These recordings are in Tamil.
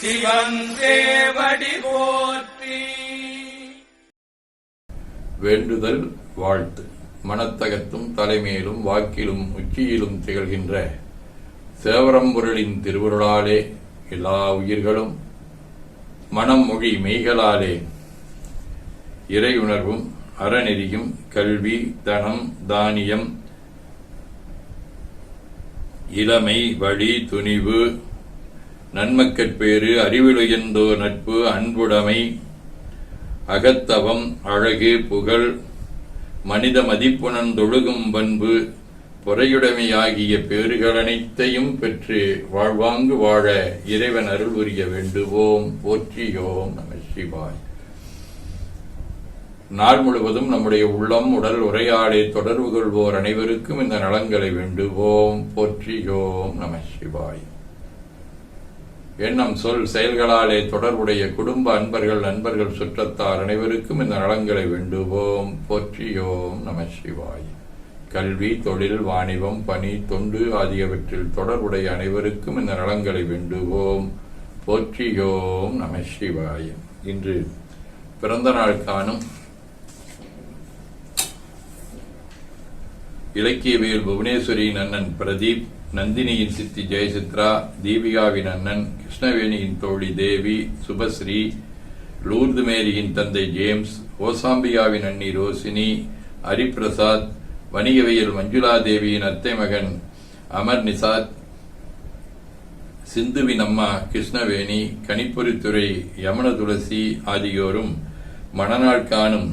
சிவன் போற்றி. வேண்டுதல் வாழ்த்து. மனத்தகத்தும் தலைமையிலும் வாக்கிலும் உச்சியிலும் திகழ்கின்ற சேவரம்பொருளின் திருவருளாலே எல்லா உயிர்களும் மனம் மொழி மெய்களாலே இறையுணர்வும் அறநெறியும் கல்வி தனம் தானியம் இளமை வழி துணிவு நன்மக்கட்பேறு அறிவிலுயர்ந்தோர் நட்பு அன்புடைமை அகத்தவம் அழகு புகழ் மனித மதிப்புணர்ந்தொழுகும் பண்பு பொறையுடைமையாகிய பேறுகள் அனைத்தையும் பெற்று வாழ்வாங்கு வாழ இறைவன் அருள் புரிய வேண்டுவோம். போற்றியோம் நம சிவாய். நாள் முழுவதும் நம்முடைய உள்ளம் உடல் உரையாடை தொடர்பு கொள்வோர் அனைவருக்கும் இந்த நலங்களை வேண்டுவோம். போற்றியோம் நம சிவாய். எண்ணம் சொல் செயல்களாலே தொடர்புடைய குடும்ப அன்பர்கள் நண்பர்கள் சுற்றத்தார் அனைவருக்கும் இந்த நலங்களை வேண்டுவோம். போற்றியோம் நம சிவாய். கல்வி தொழில் வாணிபம் பணி தொண்டு ஆகியவற்றில் தொடர்புடைய அனைவருக்கும் இந்த நலங்களை வேண்டுவோம். போற்றியோம் நம சிவாய். இன்று பிறந்த நாள் காணும் இலக்கியவியல் புவனேஸ்வரியின் அண்ணன் பிரதீப் நந்தினியின் சித்தி ஜெயசித்ரா தீபிகாவின் அண்ணன் கிருஷ்ணவேணியின் தோழி தேவி சுபஸ்ரீ லூர்து மேரியின் தந்தை ஜேம்ஸ் ஓசாம்பியாவின் அண்ணி ரோசினி ஹரிபிரசாத் வணிகவியல் மஞ்சுளா தேவியின் அத்தை மகன் அமர் நிசாத் சிந்துவின் அம்மா கிருஷ்ணவேணி கணிப்பொறித்துறை யமன துளசி ஆகியோரும் மணநாள் காணும்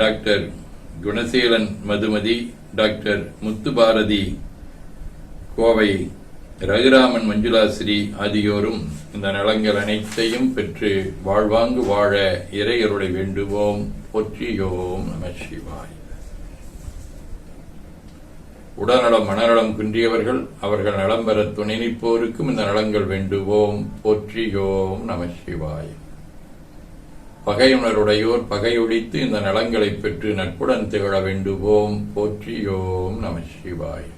டாக்டர் குணசீலன் மதுமதி டாக்டர் முத்துபாரதி கோவை ரகுராமன் மஞ்சுளாஸ்ரீ ஆகியோரும் இந்த நலங்கள் அனைத்தையும் பெற்று வாழ்வாங்கு வாழ இறையருளை வேண்டுவோம். போற்றியோம் நம சிவாய். உடல்நலம் மனநலம் குன்றியவர்கள் அவர்கள் நலம் பெற துணை நிற்போருக்கும் இந்த நலங்கள் வேண்டுவோம். போற்றியோம் நம சிவாய். பகையுணருடையோர் பகையொழித்து இந்த நலங்களை பெற்று நட்புடன் திகழ வேண்டுவோம். போற்றியோம் நம சிவாய்.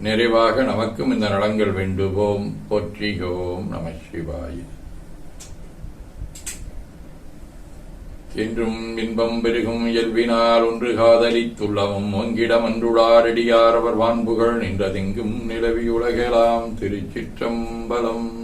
நிறைவாக நமக்கும் இந்த நலங்கள் வேண்டுவோம். போற்றியோம் நம சிவாய். என்றும் இன்பம் பெருகும் இயல்பினால் ஒன்று காதலித்துள்ளவும் ஒங்கிடம் அன்றுளாரடியார் அவர் வான்புகள் நின்றதெங்கும் நிலவி உலகெலாம் திருச்சிற்றம்பலம்.